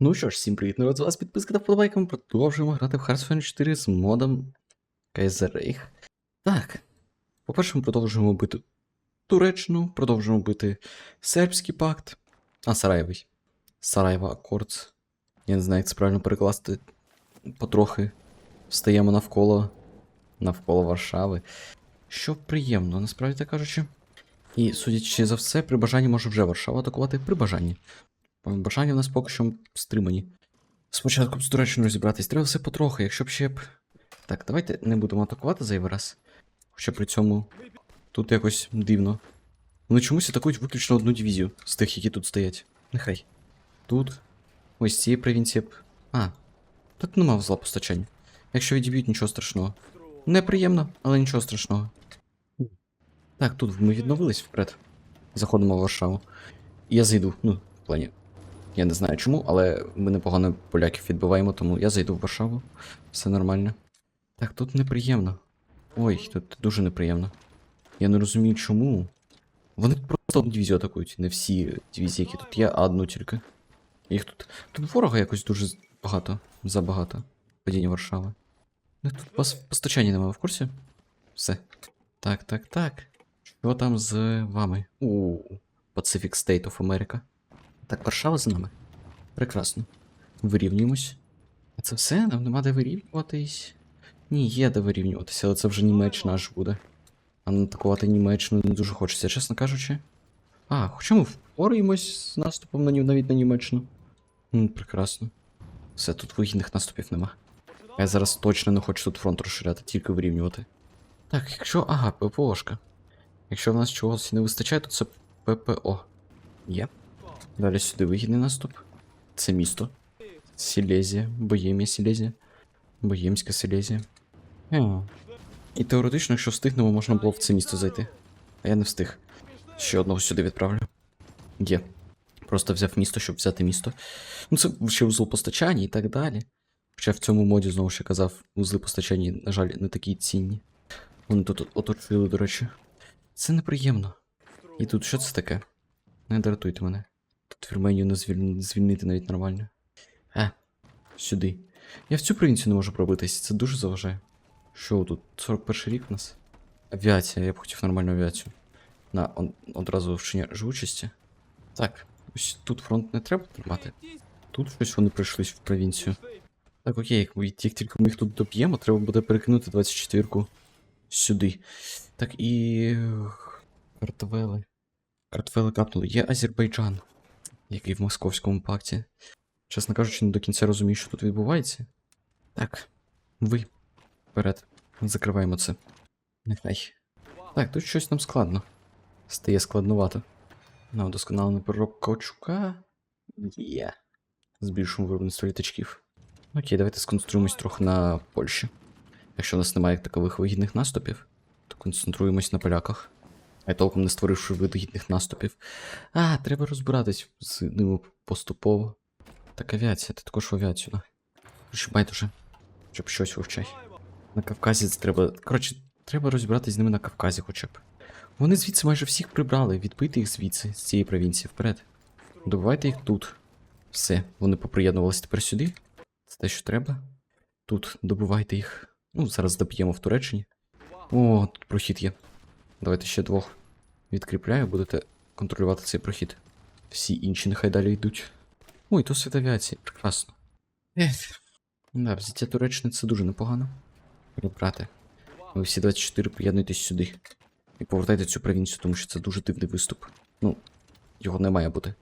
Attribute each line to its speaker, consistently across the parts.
Speaker 1: Ну що ж, всім привіт, народ, з вас підписка та вподобайка. Ми продовжуємо грати в Hearthstone 4 з модом Reich. Так. По-перше, ми продовжуємо бити Туреччину, продовжуємо бити Сербський пакт, а Сараєвий. Сараєва Аккордс. Я не знаю, як це правильно перекласти. Потрохи встаємо навколо навколо Варшави. Що приємно, насправді так кажучи. І, судячи за все, при бажанні може вже Варшаву атакувати при бажанні. Бажання в нас поки що стримані. Спочатку з Туреччиною розібратись, треба все потрохи, якщо б ще б. Так, давайте не будемо атакувати зайвий раз. Хоча при цьому тут якось дивно. Вони чомусь атакують виключно одну дивізію з тих, які тут стоять. Нехай. Тут. Ось цієї провінції б. А. Тут нема взла постачання. Якщо відіб'ють, нічого страшного. Неприємно, але нічого страшного. Так, тут ми відновились вперед. Заходимо в Варшаву. Я зайду. Ну, в плані. Я не знаю чому, але ми непогано поляків відбиваємо, тому я зайду в Варшаву. Все нормально. Так, тут неприємно. Ой, тут дуже неприємно. Я не розумію чому. Вони просто одну дивізію атакують, не всі дивізії, які тут є, а одну тільки. Їх тут. Тут ворога якось дуже багато, забагато. Падіння Варшави. Ну, тут пос- постачання немає в курсі. Все. Так, так, так. Що там з вами? У Pacific State of America. Так, Варшава з нами. Прекрасно. Вирівнюємось. А це все? Нам нема де вирівнюватись. Ні, є де вирівнюватися, але це вже Німеччина аж буде. А не атакувати Німеччину не дуже хочеться, чесно кажучи. А, хоча ми впораємось з наступом на навіть на Німеччину. М, прекрасно. Все, тут вигідних наступів нема. Я зараз точно не хочу тут фронт розширяти, тільки вирівнювати. Так, якщо. Ага, ППОшка. Якщо в нас чогось не вистачає, то це ППО. Є. Далі сюди вигідний наступ. Це місто. Сілезія, Боємія Сілезія. Боємська Сілезія. Е. І теоретично, якщо встигнемо, можна було в це місто зайти. А я не встиг. Ще одного сюди відправлю. Є. Просто взяв місто, щоб взяти місто. Ну, це ще вузол постачання і так далі. Хоча в цьому моді, знову я казав, вузли постачання, на жаль, не такі цінні. Вони тут оточили, до речі. Це неприємно. І тут що це таке? Не дратуйте мене. Тут Вірменію не звіль... звільнити навіть нормально. А, сюди. Я в цю провінцію не можу пробитись, це дуже заважає. Що тут? 41 рік у нас? Авіація, я б хотів нормальну авіацію. На он, одразу вчення живучості. Так, ось тут фронт не треба тримати. Тут щось вони прийшлись в провінцію. Так, окей, як, як тільки ми їх тут доб'ємо, треба буде перекинути 24-ку сюди. Так, і. Картвели. Картвели капнули. Є Азербайджан, який в Московському пакті. Чесно кажучи, не до кінця розумію, що тут відбувається. Так, ви. Вперед. Закриваємо це. Нехай. Так, тут щось нам складно. Стає складновато. На удосконалений переробка каучука. Є. Збільшуємо виробництво літачків. Окей, давайте сконцентруємось трохи на Польщі. Якщо у нас немає такових вигідних наступів, то концентруємось на поляках. Толком не створивши вигідних наступів. А, треба розбиратись з ними поступово. Так, авіація, ти також в авіацію, да? Байдуже. Щоб щось вивчай. На Кавказі це треба. Коротше, треба розібратись з ними на Кавказі хоча б. Вони звідси майже всіх прибрали, відбити їх звідси, з цієї провінції вперед. Добивайте їх тут. Все, вони поприєднувалися тепер сюди. Це те, що треба. Тут добивайте їх. Ну, зараз доб'ємо в Туреччині. О, тут прохід є. Давайте ще двох відкріпляю, будете контролювати цей прохід. Всі інші нехай далі йдуть. Ой, то світ авіації, прекрасно. Ех. Да, взяття Туреччини це дуже непогано. Прибрати. Ви всі 24 приєднуйтесь сюди. І повертайте цю провінцію, тому що це дуже дивний виступ. Ну, його не має бути.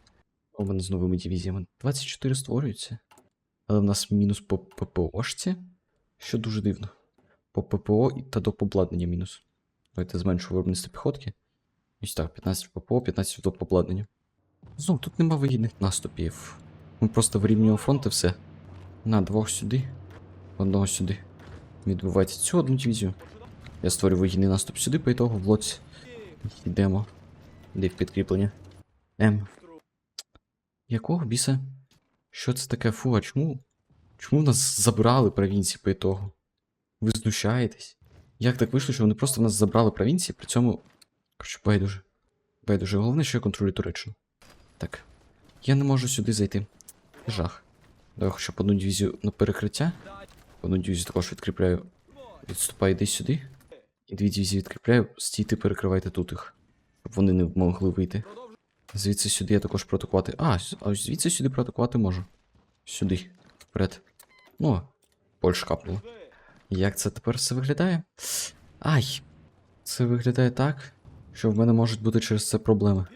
Speaker 1: О, мене з новими дивізіями. 24 створюються. Але в нас мінус по ППОшці, що дуже дивно. По ППО та до обладнання мінус. Давайте зменшу виробництво піхотки. Ось так, 15 в ППО, 15 в доп. обладнання. Знову, тут нема вигідних наступів. Ми просто вирівнюємо фронт і все. На, двох сюди, одного сюди. Відбивайте цю одну дивізію. Я створю вигідний наступ сюди, по ітогу в лоці. Йдемо. Де в підкріплення. М. Якого біса? Що це таке? Фу, а чому? Чому нас забрали провінції по ітогу? Ви знущаєтесь? Як так вийшло, що вони просто в нас забрали провінції, при цьому. Коротше, байдуже. Байдуже. Головне, що я контролюю Туреччину. Так. Я не можу сюди зайти. Жах. Давай хоча б одну дивізію на перекриття. Одну дивізію також відкріпляю. Відступай, йди сюди. І дві дивізії відкріпляю. Стійте, перекривайте тут їх. Щоб вони не могли вийти. Звідси сюди я також проатакувати. А, а звідси сюди проатакувати можу. Сюди. Вперед. О, Польща капнула. Як це тепер все виглядає? Ай! Це виглядає так, що в мене можуть бути через це проблеми.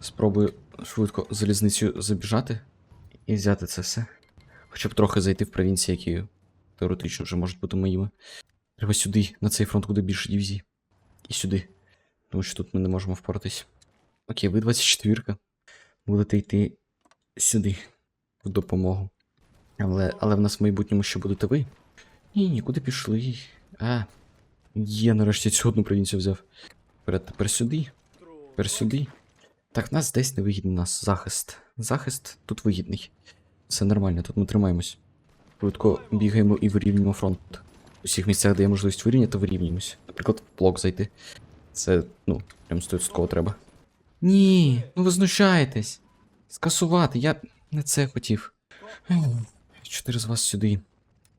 Speaker 1: Спробую швидко залізницею забіжати і взяти це все. Хоча б трохи зайти в провінції, які теоретично вже можуть бути моїми. Треба сюди, на цей фронт, куди більше дивізій. І сюди. Тому що тут ми не можемо впоратись. Окей, ви 24-ка. Будете йти сюди, в допомогу. Але, але в нас в майбутньому ще будете ви. Ні, нікуди пішли. А. Є, нарешті цю одну провінцію взяв. Тепер сюди. Тепер сюди. Так, нас десь не вигідний нас захист. Захист тут вигідний. Все нормально, тут ми тримаємось. Швидко бігаємо і вирівнюємо фронт. У всіх місцях, де є можливість вирівняти, вирівнюємось. Наприклад, в блок зайти. Це, ну, прям 100% треба. Ні, ну ви знущаєтесь. Скасувати, я не це хотів. Чотири з вас сюди.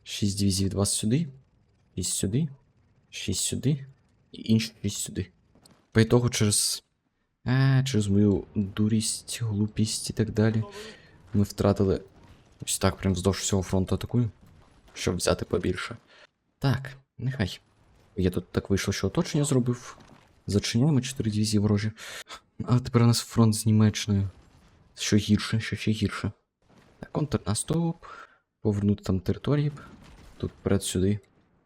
Speaker 1: Шість дивізій від вас сюди. Шість сюди. Шість сюди. І інші шість сюди. По ітогу через. А, через мою дурість, глупість і так далі. Ми втратили. Ось так, прям вздовж всього фронту атакую. Щоб взяти побільше. Так, нехай. Я тут так вийшло, що оточення зробив. Зачиняємо 4 дивізії ворожі. Але тепер у нас фронт з Німеччиною. Що гірше, що ще гірше. Так, контрнаступ. Повернути там території. Тут вперед сюди.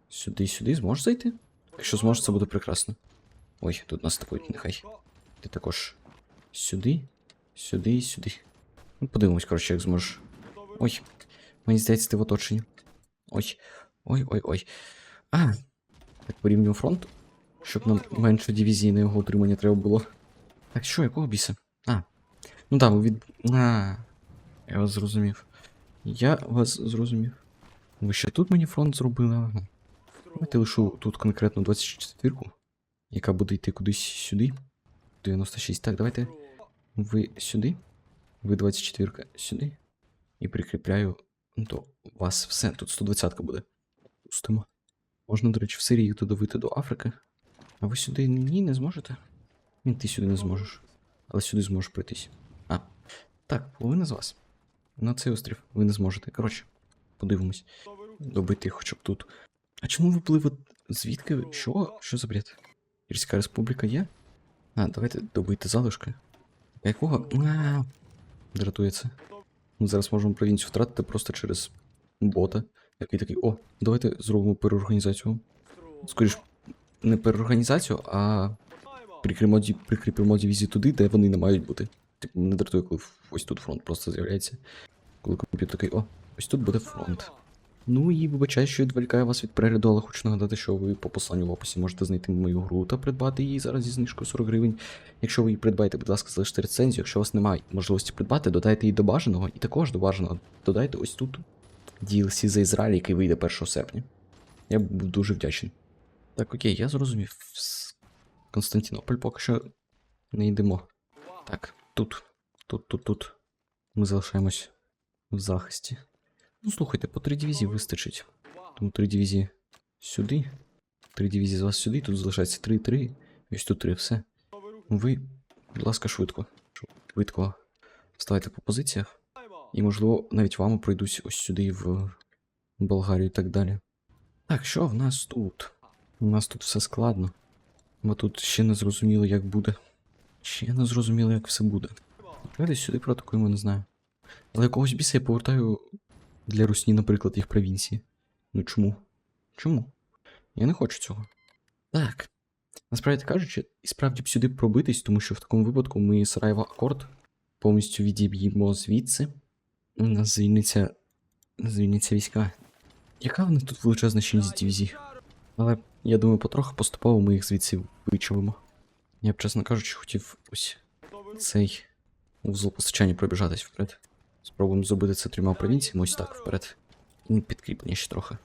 Speaker 1: Сюди, сюди. Зможеш зайти? Якщо зможеш, це буде прекрасно. Ой, тут нас атакують, нехай. Ти також сюди, сюди і сюди. Ну, подивимось, коротше, як зможеш. Ой, мені здається, ти в оточенні. Ой, ой, ой, ой. А, так порівнюємо фронт, щоб нам менше дивізії на його утримання треба було. Так що, якого біса? А. Ну ви від. А. Я вас зрозумів. Я вас зрозумів. Ви ще тут мені фронт зробили? Давайте лишу тут конкретно 24-ку, яка буде йти кудись сюди. 96. Так, давайте. Ви сюди. Ви 24-ка сюди. І прикріпляю до вас все. Тут 120-ка буде. Пустимо. Можна, до речі, в Сирії туди вийти до Африки. А ви сюди ні, не зможете? Ні, ти сюди не зможеш. Але сюди зможеш пройтись. А. Так, половина з вас. На цей острів ви не зможете. Коротше, подивимось. Добити хоча б тут. А чому ви пливи? Звідки? Що? Що за бред? Ірська республіка є? А, давайте добити залишки. А Якого? Дратується. Ми зараз можемо провінцію втратити просто через бота, який такий, о, давайте зробимо переорганізацію. Скоріш, не переорганізацію, а прикріпимо, прикріпимо дивізії туди, де вони не мають бути. Типу, не дратує, коли ось тут фронт просто з'являється. Коли комп'ютер такий, о, ось тут буде фронт. Ну і вибачаю, що відволікаю вас від перегляду, але хочу нагадати, що ви по посланню в описі можете знайти мою гру та придбати її зараз зі знижкою 40 гривень. Якщо ви її придбаєте, будь ласка, залиште рецензію. Якщо у вас немає можливості придбати, додайте її до бажаного, і також до бажаного додайте ось тут DLC за Ізраїль, який вийде 1 серпня. Я був дуже вдячний. Так, окей, я зрозумів. Константинополь поки що не йдемо. Так, тут, тут, тут, тут. Ми залишаємось в захисті. Ну, слухайте, по три дивізії вистачить. Тому три дивізії сюди. Три дивізії з вас сюди, тут залишається три, три. Ось тут три, все. Ви, будь ласка, швидко. Швидко вставайте по позиціях. І, можливо, навіть вами пройдусь ось сюди в Болгарію і так далі. Так, що в нас тут? У нас тут все складно. Бо тут ще не зрозуміло, як буде. Ще не зрозуміло, як все буде. Давайте сюди протокуємо, не знаю. Але якогось біса я повертаю для Русні, наприклад, їх провінції. Ну чому? Чому? Я не хочу цього. Так. Насправді кажучи, і справді б сюди пробитись, тому що в такому випадку ми Сараєва Акорд повністю відіб'ємо звідси. У нас звільниться. звільняться війська. Яка в них тут величезна щільність дивізій? Але я думаю, потроху поступово ми їх звідси вичавимо. Я б, чесно кажучи, хотів ось цей вузол постачання пробіжатись вперед. Спробуємо зробити це трьома провінціями, ось так вперед. І підкріплення ще трохи.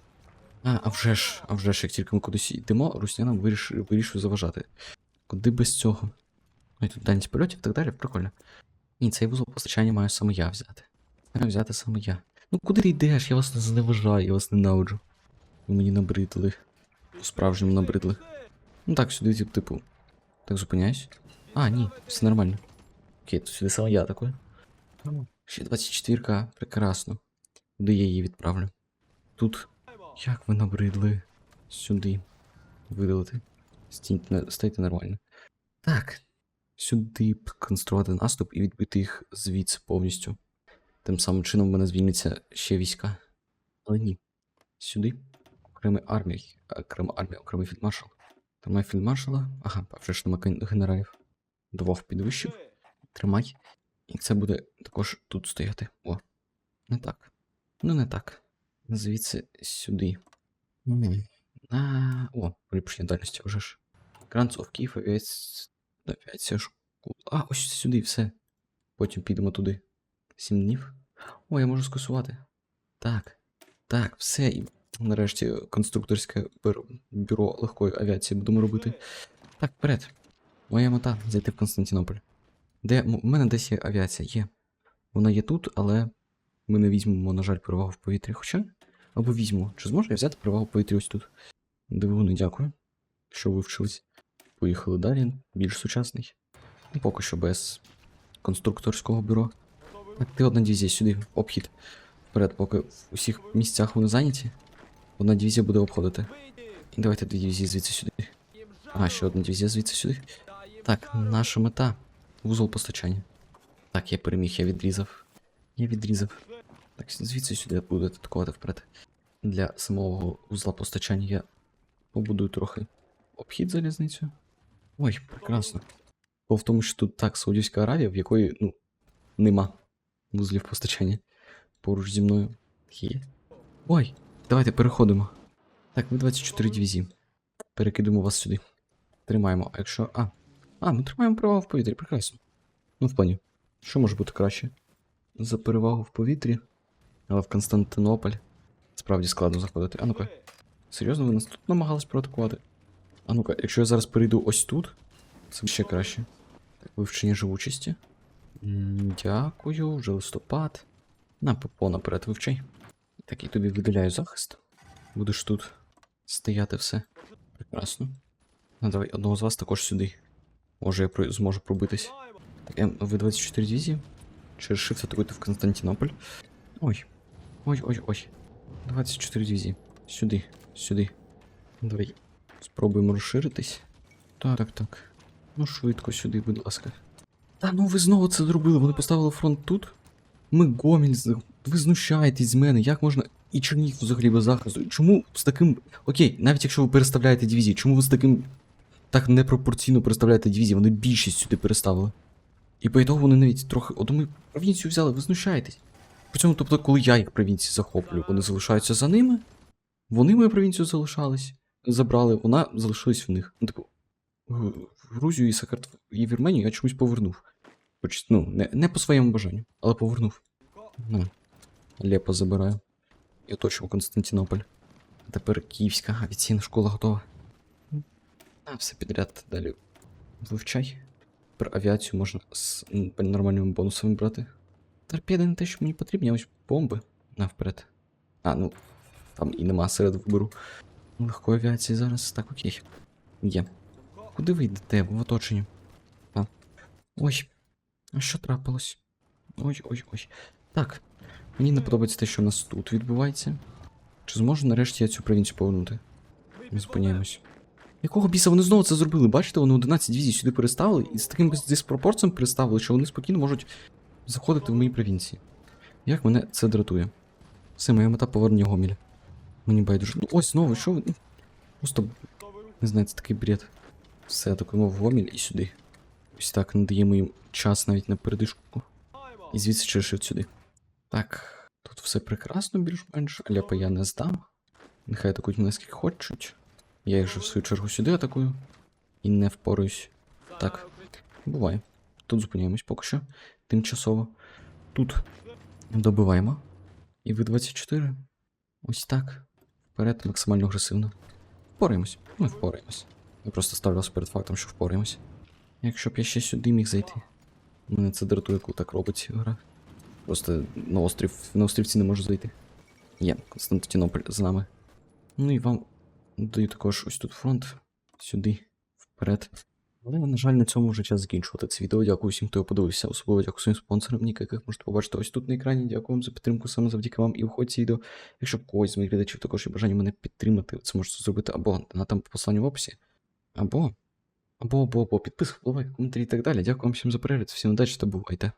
Speaker 1: А, а вже ж, а вже ж, як тільки ми кудись йдемо, руснянам виріш, вирішує заважати. Куди без цього? Ой, тут дальність польотів і так далі, прикольно. Ні, цей вузол постачання маю саме я взяти. Маю взяти саме я. Ну куди ти йдеш? Я вас не зневажаю, я вас ненавиджу. Ви мені набридли. По-справжньому набридли. Ну так, сюди, тип- типу. Так зупиняюсь. А, ні, все нормально. Окей, то сюди саме я такой. Ще 24к, прекрасно. Куди я її відправлю? Тут. Як ви набридли? Сюди. Видалити. Стійте, стайте нормально. Так. Сюди б конструювати наступ і відбити їх звідси повністю. Тим самим чином в мене звільниться ще війська. Але ні. Сюди. Окремий армія. Окрема армія, окремий фільдмаршал. Тримай фільдмаршала. Ага, вже ж нема генералів. Двох підвищив. Тримай. І це буде також тут стояти. О. Не так. Ну не так. Звідси сюди. М. А, о, поліпшення дальності вже ж. Kiev, авіація, авіація школа. А, ось сюди, все. Потім підемо туди. Сім днів. О, я можу скасувати. Так. Так, все. І нарешті конструкторське бюро легкої авіації будемо робити. Так, вперед. Моя мета зайти в Константинополь. Де у мене десь є авіація, є. Вона є тут, але ми не візьмемо, на жаль, перевагу в повітрі. Хоча. Або візьмемо. Чи зможу я взяти перевагу в повітрі ось тут? Дивуни, дякую. Що вивчились. Поїхали далі, більш сучасний. Ну, Поки що без конструкторського бюро. Так, ти одна дивізія сюди, обхід. Вперед, поки в усіх місцях вони зайняті. Одна дивізія буде обходити. І давайте дві дивізії звідси сюди. А, ще одна дивізія звідси сюди. Так, наша мета. Вузол постачання. Так, я переміг, я відрізав. Я відрізав. Так, звідси сюди буду атакувати вперед. Для самого вузла постачання я побудую трохи обхід залізницю. Ой, прекрасно. Бо в тому, що тут так, Саудівська Аравія, в якої, ну, нема вузлів постачання поруч зі мною. Є. Ой, давайте переходимо. Так, ми 24 дивізії. Перекидемо вас сюди. Тримаємо. А якщо. А. А, ми тримаємо перевагу в повітрі, прекрасно. Ну, в плані. Що може бути краще? За перевагу в повітрі, але в Константинополь. Справді складно заходити. А ну-ка. Серйозно, ви нас тут намагались проатакувати? А ну-ка, якщо я зараз перейду ось тут, це ще краще. Так, вивчення живучості. Дякую, вже листопад. На ППО наперед вивчай. Так, і тобі виділяю захист. Будеш тут стояти все. Прекрасно. Ну, давай одного з вас також сюди. Може, я зможу пробитись. Так, М, ви 24 дивізії. Через shift атакуйте в Константинополь. Ой. Ой, ой, ой. 24 дивізії. Сюди, сюди. Давай. Спробуємо розширитись. Так, так, так. Ну, швидко сюди, будь ласка. Та ну ви знову це зробили. Вони поставили фронт тут. Ми Гомель, ви знущаєтесь з мене. Як можна. І Чернігів взагалі без захисту. Чому з таким. Окей, навіть якщо ви переставляєте дивізії, чому ви з таким. Так непропорційно переставляєте дивізії, вони більшість сюди переставили. І по ітогу вони навіть трохи. От ми провінцію взяли, ви знущаєтесь. При цьому, тобто, коли я їх провінції захоплю, вони залишаються за ними. Вони мою провінцію залишались, забрали, вона залишилась в них. Ну, типу, Грузію і Сахар... і Вірменію я чомусь повернув. Хоч, ну, не, не по своєму бажанню, але повернув. Ну, Лепо забираю. І оточимо Константинополь. А тепер Київська авіаційна школа готова. Все підряд далі. Вивчай. Тепер авіацію можна з нормальними бонусами брати. Торпеди не те, що мені потрібні, а ось бомби. На вперед. А, ну, там і нема серед вибору. Легкої авіації зараз. Так, окей. Є. Куди ви йдете? В оточенні. А. Ой. А що трапилось? Ой, ой, ой. Так. Мені не подобається те, що у нас тут відбувається. Чи зможу нарешті я цю провінцію повернути? Ми зупиняємось. Якого біса вони знову це зробили? Бачите, вони 11 дивізій сюди переставили і з таким диспропорцієм переставили, що вони спокійно можуть заходити в мої провінції. Як мене це дратує? Все, моя мета повернення Гомеля. Мені байдуже. Ну ось знову, що ви. Просто не знаю, це такий бред. Все, атакуємо в Гомель і сюди. Ось так надаємо їм час навіть на передишку. І звідси через сюди. Так, тут все прекрасно, більш-менш, Аляпа я не здам. Нехай атакують мене скільки хочуть. Я їх же в свою чергу сюди атакую. І не впораюсь. Так, буває. Тут зупиняємось поки що. Тимчасово. Тут добиваємо. І ви 24. Ось так. Вперед максимально агресивно. Впораємось. Ми впораємось. Я просто ставлю вас перед фактом, що впораємось. Якщо б я ще сюди міг зайти. Мене це дратує, коли так робить гра. Просто на острів, на острівці не можу зайти. Є, Константинополь з нами. Ну і вам даю також ось тут фронт. Сюди, вперед. Але, на жаль, на цьому вже час закінчувати це відео. Дякую всім, хто його подивився. Особливо дякую своїм спонсорам, ніка, яких можете побачити ось тут на екрані. Дякую вам за підтримку саме завдяки вам і вході відео. Якщо в когось з моїх глядачів також є бажання мене підтримати, це можете зробити або на там по посланню в описі, або, або, або, або підписка, впливай, коментарі і так далі. Дякую вам всім за перегляд, всім удачі та бувайте.